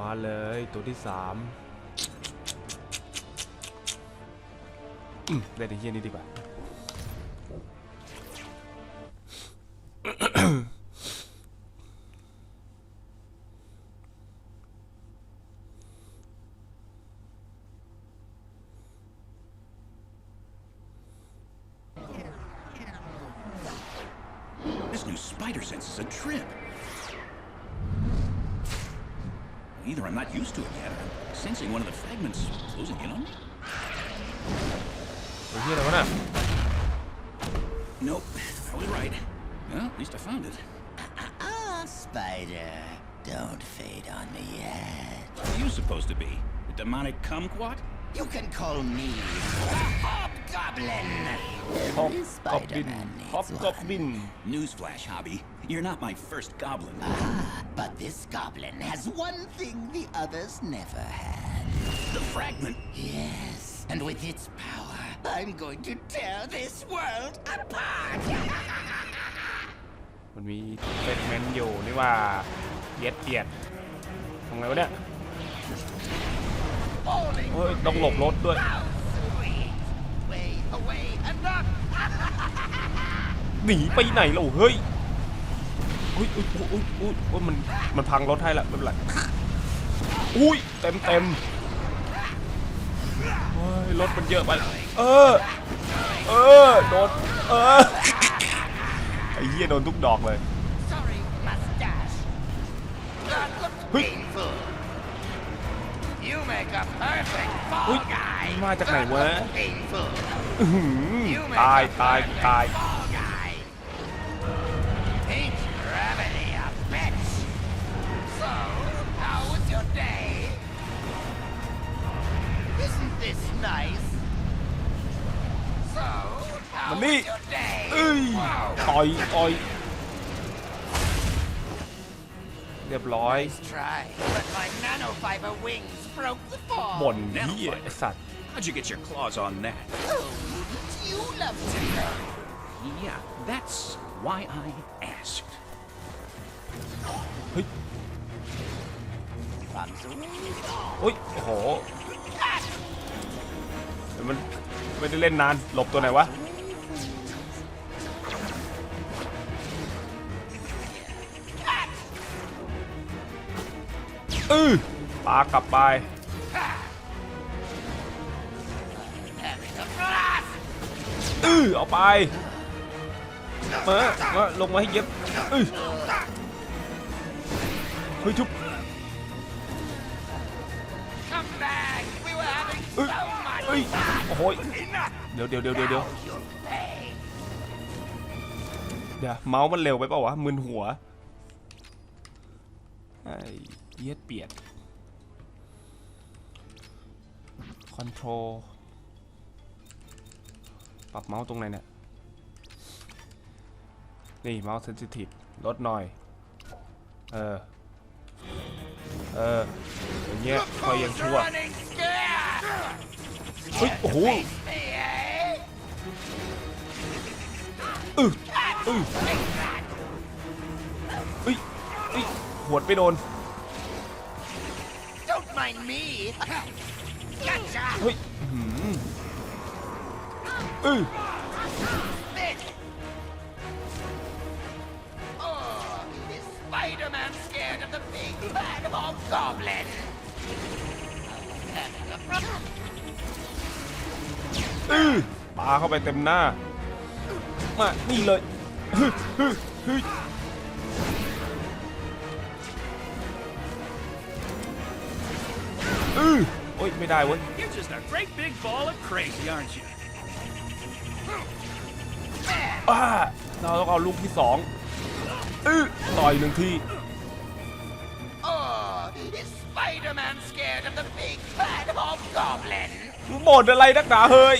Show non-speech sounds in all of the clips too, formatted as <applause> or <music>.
มาเลยตัวที่สามได้แต่เฮียนี้ดีกว่า Nope, I was right. Well, at least I found it. Ah, uh, uh, spider. Don't fade on me yet. What are you supposed to be? A demonic kumquat? You can call me Hobgoblin! Every Spider-Man Hobgoblin. Newsflash, Hobby. You're not my first goblin. Ah, but this goblin has one thing the others never had. The fragment? Yes, and with its power I'm going to tear this world apart. มันมีเฟกเมนต์อยู่นี่ว่าเย็ดเปียดทำไงวะเนี่ยเฮ้ย ต้องหลบรถด้วย Sweet. Way away and up. หนีไปไหนเราเฮ้ยอุ้ยอุ้ยอุ้ยอุ้ยอุ้ยมัน มันพังรถให้ละไม่เป็นไร อุ้ย เต็มเต็มเฮ้ ยรถมันเยอะไป เออ เออ โดน เออ ไอ้เหี้ยโดนทุกดอกเลย Sorry, mustache. That looks Hui. painful. You make a perfect Ui, fall guy. ma chắc này That quá. looks painful. อื้อหือ You make ตาย a ตาย perfect ตาย nice? So, how มัน was นี่ your day? เอ้ย Wow. ต่อยต่อยเรียบร้อย Nice try, but my nanofiber wings broke the fall. บ่นเหี้ยไอ้สัตว์ How'd you get your claws on that? Oh, wouldn't you love to know? Yeah, that's why I asked. เฮ้ย From the โอ้ยโอ้โห มันไม่ได้เล่นนานหลบตัวไหนวะเออปากลับไป having a blast! เอเอาไปมามาลงมาให้เย็บเออเฮ้ยทุบ อ้ยโอ้โหเดี๋ยวเดี๋ยวเดี๋ยวเดี๋ยวเดี๋ยวเดี๋ยวเมาส์มันเร็วไปเปล่าวะมึนหัวไอ้เยียดเปียดคอนโทรลปรับเมาส์ตรงไหนเนี่ยนี่เมาส์เซนซิทีฟลดหน่อย เออ เอออย่างเงี้ยคอยยังชั่ว เฮ้ยโอ้โห Me, eh? อืออือเฮ้ยเฮ้ยหวดไปโดน Don't mind me! Gotcha! เฮ้ยอื้อหืออือ This! Oh, is Spider-Man scared of the big bad hobgoblin? ปาเข้าไปเต็มหน้า มา นี่เลยอื้อโอ๊ย ไม่ได้เว้ย crazy, aren't you? เราต้องเอาลูกที่สองอื้อต่อยหนึ่งที Spider-Man scared of the big fat hobgoblin? หมดอะไรนักหนาเฮ้ย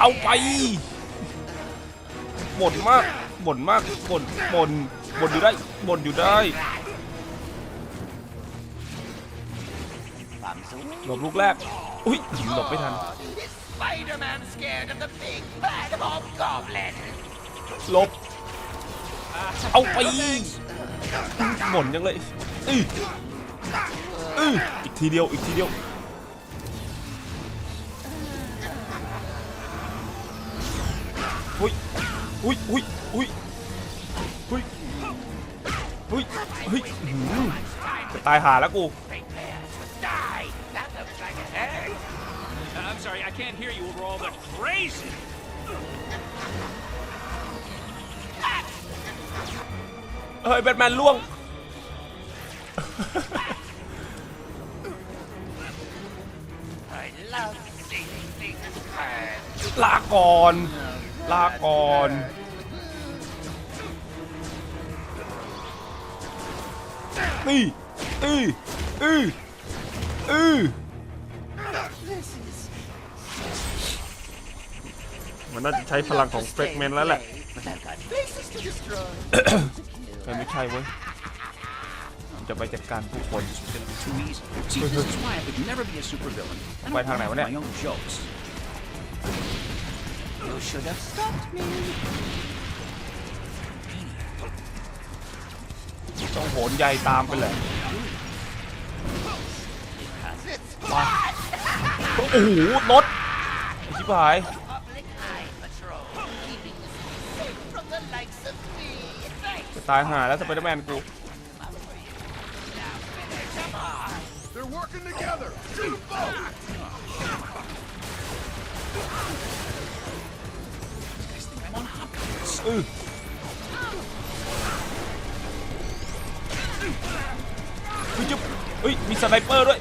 เอาไป me, eh? บ่นมากบ่นมากบ่นบ่นบ่นอยู่ได้บ่นอยู่ได้ From the หลบลูกแรก อุ้ยหลบไม่ทัน Oh, is Spider-Man scared of the big bad hobgoblin? หลบ เอาไปบ่นยังเลยอื้ออื้ออีกทีเดียว อีกทีเดียว อุ้ยอุ้ยอุ้ยอุ้ยอุ้ยอุ้ยอื้อหือจะตายหาแล้วกู Prepare to die. That looks like a head. Uh, I'm sorry, I can't hear you over all the crazy. เฮ้ยแบทแมนล่วง I love seeing things burn. ลาก่อน ลาก่อนนี่อืออืออือ This is มันน่าจะใช้พลังของเฟรกเมนแล้วแหละ but I've got places to destroy. แต่ไม่ใช่เว้ยมันจะไปจัดการผู้คน Too easy. See, this is why I could never be a supervillain. I You should have stopped me. ต้องโหนใยตามไปเลย Because it's มาโอ้โหรถไอ้ชิบหาย public eye patrol, keeping the city safe from the likes of me. Thanks, จะตายหาแล้วสไปเดอร์แมนกู Mom, for you. Now finish him off. They're working together. Shoot 'em both. อือเฮ้ยจุ๊บเฮ้ย มีสไนเปอร์ด้วย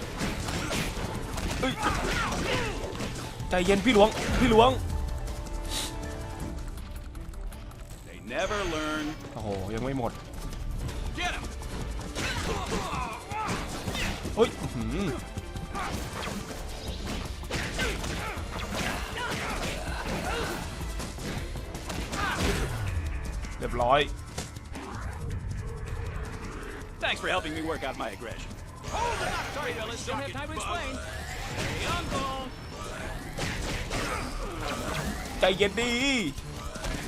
เฮ้ย ใจเย็นพี่หลวง พี่หลวง They never learn. โอ้โห ยังไม่หมด Get him! เฮ้ยอื้อหือ เรียบร้อย Thanks for helping me work out my aggression. Sorry, fellas, don't have time to explain. Hey, uncle! ใจเย็นดี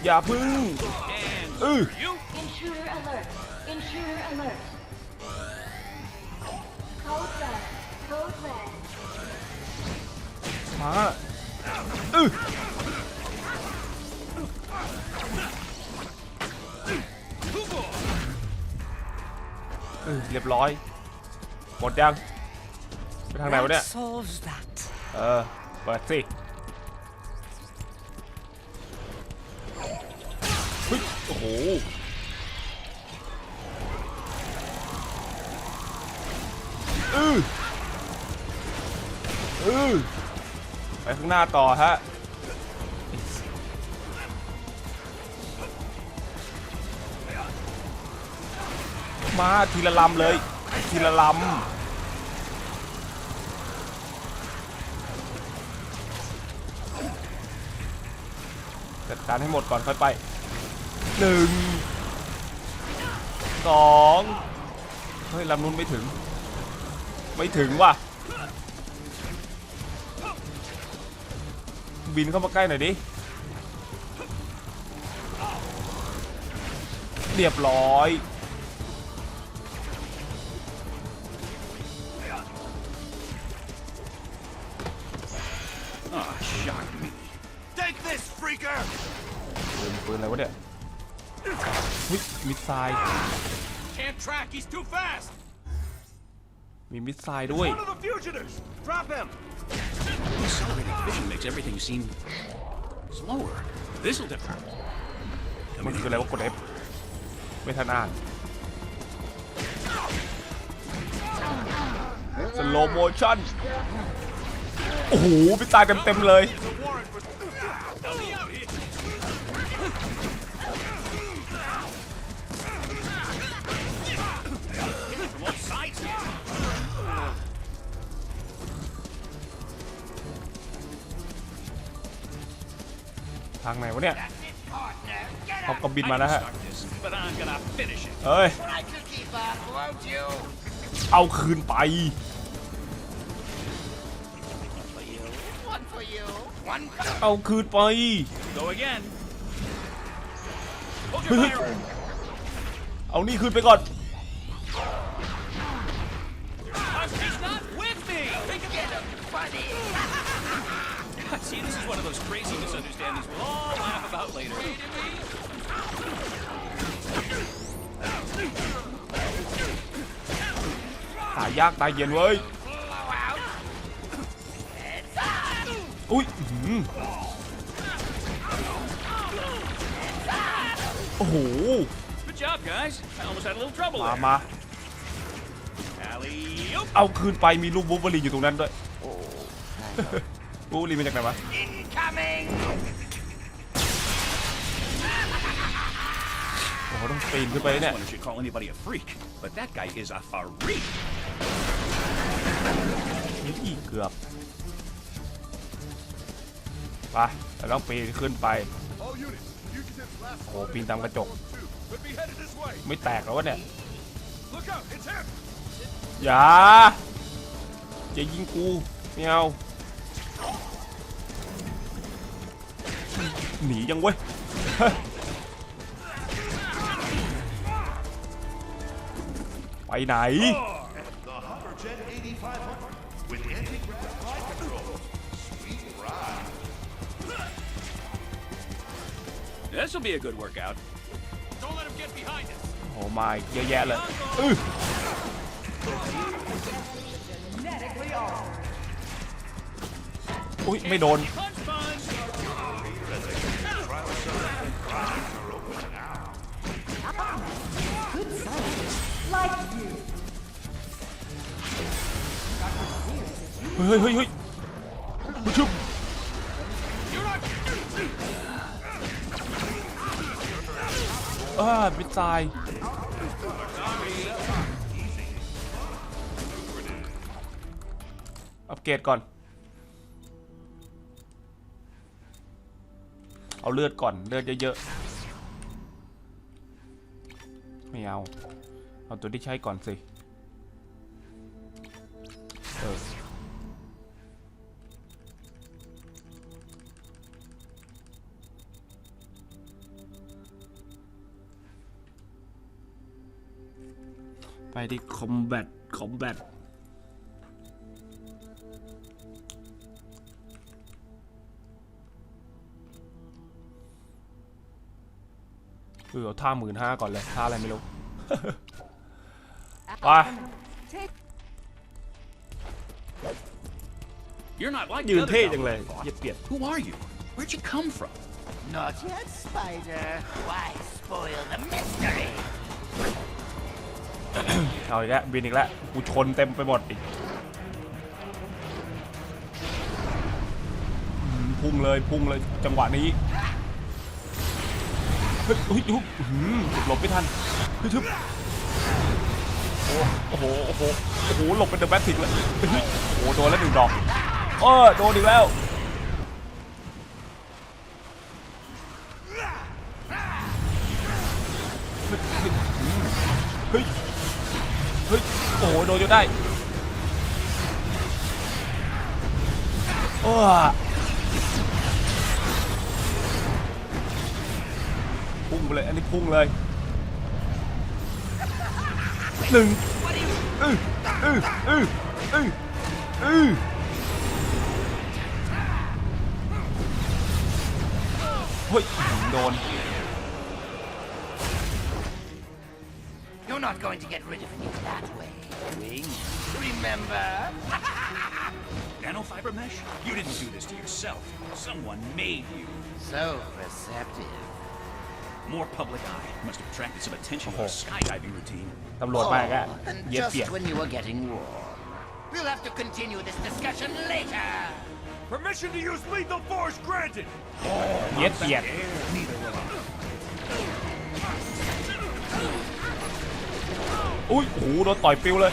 อย่าพึ่ง And อือ you! Intruder alert! Intruder alert! Code red! Code red! มาอือ เออเรียบร้อย หมดยังไปทางไหนวะเนี่ย solves that. เออ เปิดสิเฮ้ยโอ้โหอืออือไปข้างหน้าต่อฮะ มาทีละลำเลย ทีละลำจัดการให้หมดก่อนค่อยไปหนึ่งสองเฮ้ยลำนู้นไม่ถึง ไม่ถึงว่ะ บินเข้ามาใกล้หน่อยดิเรียบร้อย ปืนปืนอะไรวะเนี่ยวิมิสไซล์ Can't track, he's too fast! มีมิสไซล์ด้วย One of the fugitives. Drop him. Accelerated vision makes everything seem slower. This'll do. มันคืออะไรวะกด F ไม่ทันอ่านสโลโมชั่น โอ้โหพี่ตายเต็มๆเลย The warrant for. ทางไหนวะเนี่ย That's it, partner. Get เขา up. ก็บิน I มา can แล้วฮะ start this, but I'm gonna finish it. เอ้ย I can keep up, won't you? เอาคืนไป For you. One for you. One for เอาคืนไป Go again. Hold เฮ้ your ย fire. เอานี่คืนไปก่อน funny. See, this is one of those crazy misunderstandings we'll all laugh about later. ตายยากตายเย็นเว้ยอุ้ยอื้อหือโอ้โห Good job, guys. I almost had a little trouble มา there. มา Alley-oop. เอาคืนไปมีลูกบูเบอรีอยู่ตรงนั้นด้วย บูเบอรีมาจากไหนวะ Incoming! โอ้โหต้องปีนขึ้นไป This เนี่ย one should call anybody a freak, but that guy is a freak. นี่เกือบไปแล้วต้องปีนขึ้นไป All units, fugitives last โอ้โห ปีนตามกระจก two. Could be headed this way. ไม่แตกแล้ววะเนี่ย Look out, it's him! อย่าอย่ายิงกูไม่เอา หนียังเว้ย ไปไหน The Hummerjet 8500 with anti-grav flight control. Sweet ride. This will be a good workout. Don't let him get behind us. โอ้มาอีกเยอะแยะเลย อุ้ยไม่โดน เฮ้ยเฮ้ยเฮ้ยเฮ้ยชุบอ่ามิดตายอัปเกรดก่อน เอาเลือดก่อนเลือดเยอะๆไม่เอาเอาตัวที่ใช้ก่อนสิเออไปที่คอมแบทคอมแบท เออเอาท่าหมื่นห้าก่อนเลยท่าอะไรไม่รู้ ไป You're not like ยื the น other เท่ fellow จังเลย I fought. เหยียดเปียด Who are you? Where'd you come from? Not yet, Spider. Why spoil the mystery? เอาอีกแล้วบินอีกแล้วกูชนเต็มไปหมดอีกอืมพุ่งเลยพุ่งเลยจังหวะนี้ เฮ้ยเฮ้ยยุบอื้อหือหลบไม่ทันเฮ้ยทึบโอ้โห โอ้โห โอ้โห หลบเป็นเดอะแบทติกเลยเฮ้ยโอ้โห โดนแล้วหนึ่งดอก เออ โดนอีกแล้ว เฮ้ย เฮ้ย โอ้โห โดนจนได้โอ้ เลยอันนี้พุ่งเลยหนึ่งอืออืออืออืออือเฮ้ยโดน You're not going to get rid of me that way, Wing. Remember? <laughs> Nanofiber mesh? You didn't do this to yourself. Someone made you. So perceptive. More public eye must have attracted some attention to our Oh. skydiving routine. ตำรวจมาอีกแล้ว Oh, and เหย็ด just เปียก when you were getting warm. We'll have to continue this discussion later. Permission to use lethal force granted! เหย็ดเปียก Neither will I. อุ้ยโอ้โหโดนต่อยปิวเลย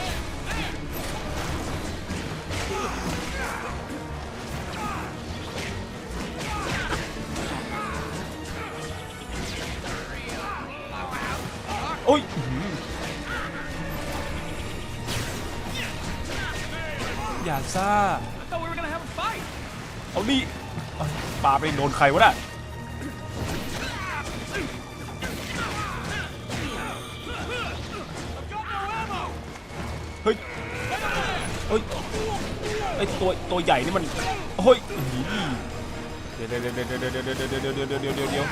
อ้ยอื้อหืออย่าซ่า I thought we were gonna have a fight. เอานี่เอาปาไปโดนใครวะน่ะเฮ้ยเฮ้ยอ้ยตัวตัวใหญ่นี่มันโอ้ยอีเดี๋ยวเดี๋ยวเดี๋ยวเดี๋ยวเดี๋ยวเดี๋ยวเดี๋ยวเดี๋ยวเดี๋ยว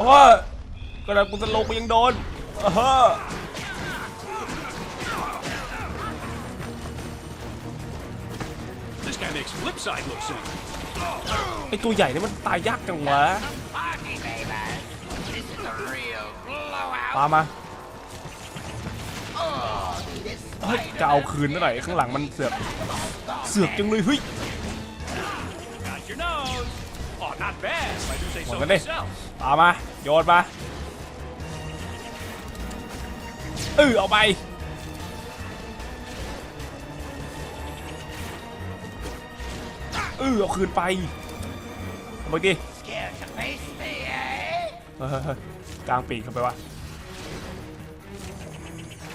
โอ้ยกระดาษกูจะลงไปยังโดนเออ This guy makes Flipside look simple. ไอตัวใหญ่นี่มันตายยากจังวะ Party favors. This is a real blowout. ตามมา Oh, this เฮ้ยจะเอาคืนเท่าไหร่ข้างหลังมันเสือกเสือกจังเลยเฮ้ย หมดกันดิตามมา โยนมาเออเอาไปเออเอาคืนไปเอไปดิกลางปีกเข้าไปวะ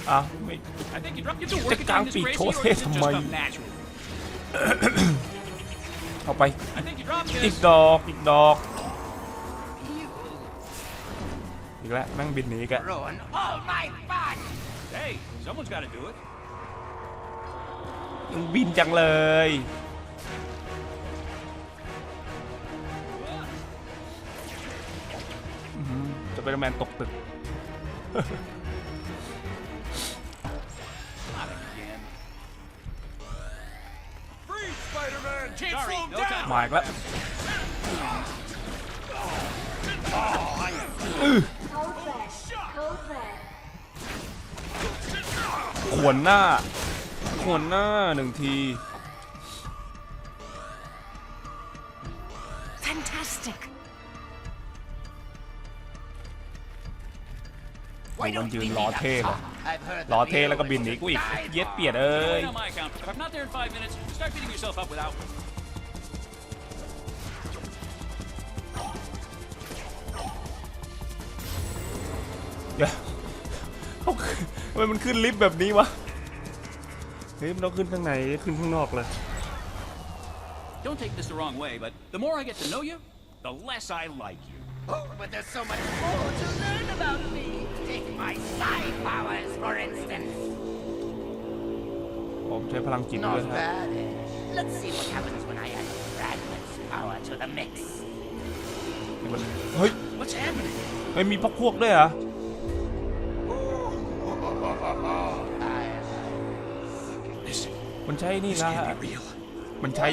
อ้าวไม่จะกลางปีกโชว์เทสทำไม เอาไป I think you dropped อีก this. ดอก อีกดอก อีกแล้วแม่งบินหนีอีกัน Ruin all my fun. Hey, someone's got to do it. ยังบินจังเลยอื้อหือจะเป็นแมนตกตึก มาอีกแล้ว Code red. Code red. ขวนหน้าขวนหน้าหนึ่งที Fantastic. ไอ้มันยืนรอเท่เลย I've heard รอ the เท่แล้วก็บินหนี viewers กูอีก died เย็ด for เปียดเอ้ย ทำไมมันขึ้นลิฟต์แบบนี้วะ เฮ้ยมันต้องขึ้นข้างในขึ้นข้างนอกเลย Don't take this the wrong way, but the more I get to know you, the less I like you. Oh, but there's so much more to learn about me. Take my psi powers, for instance. ผมใช้พลังจิตด้วย Not ครับ bad. eh? Let's see what happens when I add Fragment's power to the mix. เฮ้ย What's happening? ไม่มีพักพวกด้วยเหรอ มันใช้นี่นะ can't be real. มันใช้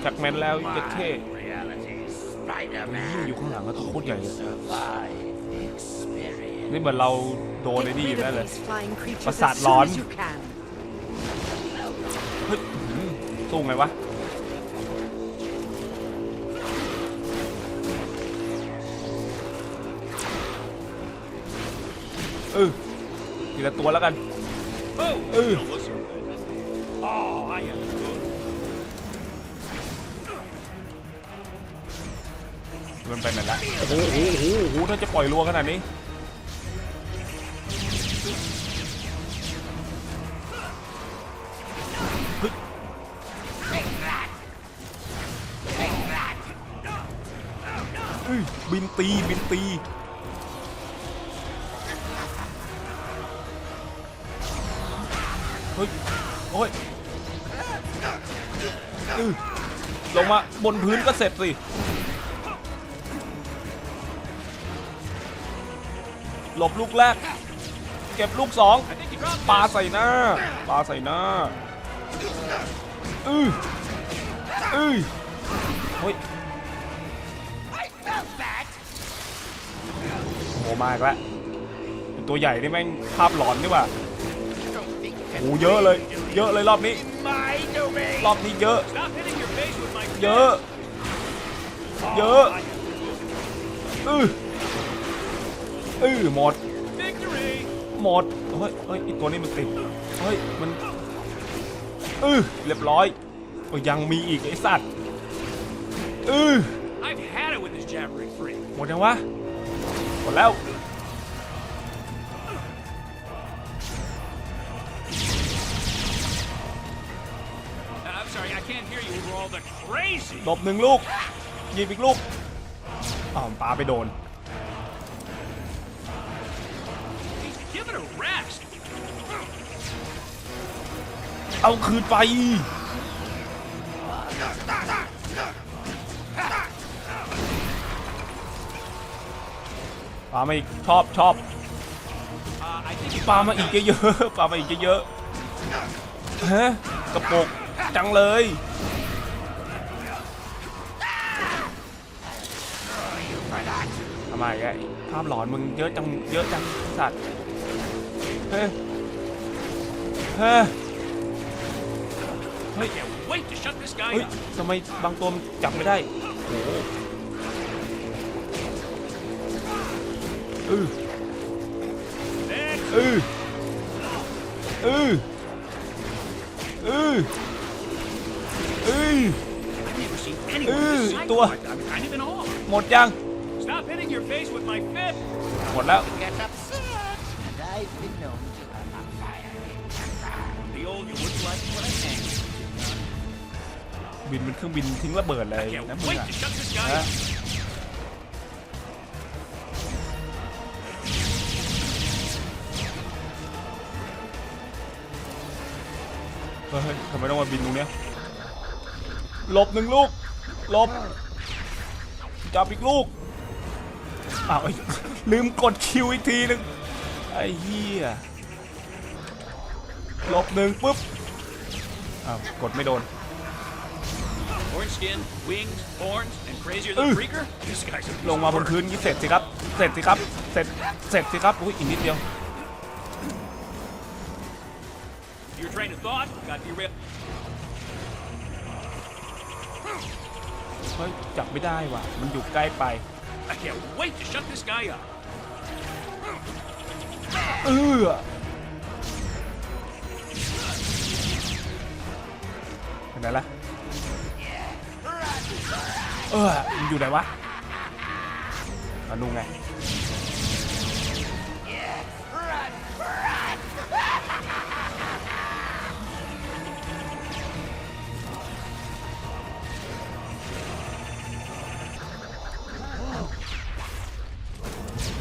แฟกแมนแล้วเจ็ดเท่ reality, ยิ่ง Spider-Man. อยู่ข้างหลังก็โคตรใหญ่เลย Survive the experience. นี่เหมือนเราโดนไอ้ Get นี่อยู่ rid ได้ of เลย these flying creatures ประ as สาท soon ร้อน as you can. เฮ้ยอื้อหือสู้ไงวะเออทีละตัวแล้วกัน Oh, Ugh. no, มันไปไหนละโอ้โหโอ้โหโอ้โหถ้าจะปล่อยรัวขนาดนี้บินตี บินตีเฮ้ยโอ้ยลงมาบนพื้นก็เสร็จสิ หลบลูกแรก เก็บลูกสองปาใส่หน้าปาใส่หน้าอืออือเฮ้ยโอ้มากแล้วตัวใหญ่นี่แม่งภาพหลอนนี่ว่ะโอ้เยอะเลย เยอะเลยรอบนี้ รอบนี้เยอะ เยอะ เยอะอือ อือหมด victory. หมด เฮ้ยเฮ้ยอีกตัวนี้มันติด เฮ้ย มันอือเรียบร้อยโอ้ยยังมีอีกไอ้สัตว์อือ I've had it with this jabbering freak. หมดยังวะ หมดแล้ว Uh, I'm sorry, I can't hear you over all the crazy. หลบหนึ่งลูกหยิบอีกลูกอ้าวปาไปโดน Give it a rest. เอาคืนไป ปามาอีกชอบชอบ Uh, ปามาอีกเยอะๆ ปามาอีกเยอะๆฮะกระปกจังเลย ทำไมอะภาพหลอนมึงเยอะจังเยอะจังสัตว์ เฮ้ยเฮ้ยเฮ้ย can't wait to shut this guy เฮ้ย up. ทำไมบางตัวมันจับไม่ได้โอ้โหเออ Next. เออเออเออเออ I've never seen anyone Ooh, this psycho. tua. I'm kind of in awe. หมดยัง Stop hitting your face with my fist. หมดแล้ว Get upset, บินเป็นเครื่องบินทิ้งระเบิดเลย Can't นะมึง wait อะ to shut this guy ฮะ up. เฮ้ยทำไมต้องมาบินตรงเนี้ยหลบหนึ่งลูกหลบจับอีกลูกอ้าวไอ้ลืมกดคิวอีกทีหนึงไอ้เหี้ยหลบหนึ่งปุ๊บอ้าวกดไม่โดน Orange skin, wings, horns, and crazier Ooh. than Freaker? This guy's a ลงมาบนพื้นงี้เสร็จสิครับ เสร็จสิครับ เสร็จ เสร็จสิครับ อุ้ยอีกนิดเดียว Your train of thought got derailed. เฮ้ย จับไม่ได้ว่ะ มันอยู่ใกล้ไป I can't wait to shut this guy up. เออไปไหนล่ะ เออมันอยู่ไหนวะมาดูไง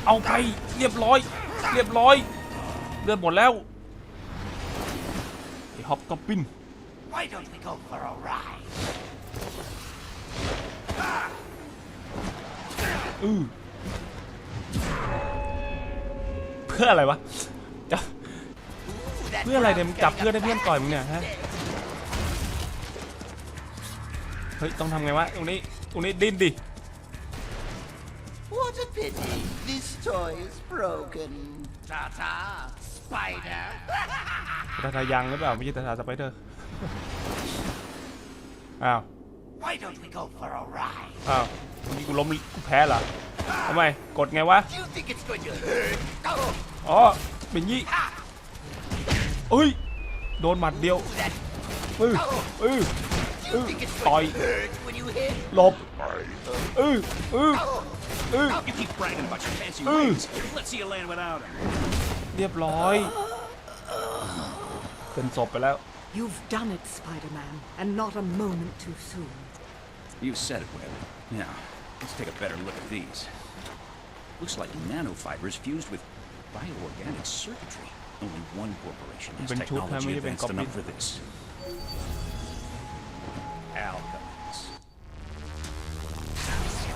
เอาไปเรียบร้อย เรียบร้อยเลือดหมดแล้วไอฮอปก็ปิ้น Why don't we go for a ride? อือเพื่ออะไรวะจะเพื่ออะไรเนี่ยมึงจับเพื่อนให้เพื่อนต่อยมึงเนี่ยฮะเฮ้ยต้องทำไงวะตรงนี้ตรงนี้ดิ้นดิ What a pity. This toy is broken. Ta-ta, spider. ตาทายังหรือเปล่าไม่ใช่ตาทาสไปเดอร์อ้าว Why don't we go for a ride? อ้าวนี่กูล้มกูแพ้เหรอทำไมกดไงวะ Do you think it's going to hurt? Oh, อ๋อเป็นงี้เอ้ย โดนหมัดเดียว that. เออเออ Do you think it's Toy. going to hurt when you hit? หลบเออเออเออ You keep bragging about your fancy Ooh. wings. Let's see you land without them. เรียบร้อยเป็นศพไปแล้ว You've done it, Spider-Man, and not a moment too soon. You said it, Webb. Now, let's take a better look at these. Looks like nanofibers fused with bioorganic circuitry. Only one corporation has Been told technology how many been advanced enough copied. for this. Alchemist.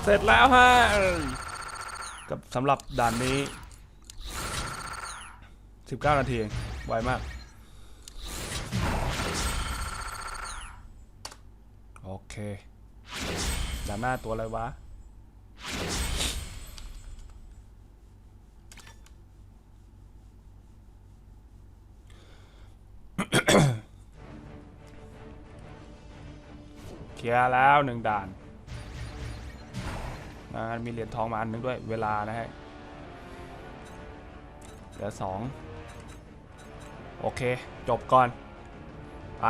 เสร็จแล้วฮะกับสำหรับด่านนี้ 19 นาทีเองไวมาก โอเค ด่านหน้าตัวอะไรวะ เคลียร์แล้วหนึ่งด่านอ่ามีเหรียญทองมาอันหนึงด้วย เวลานะฮะ เหลือสอง โอเค จบก่อน ไป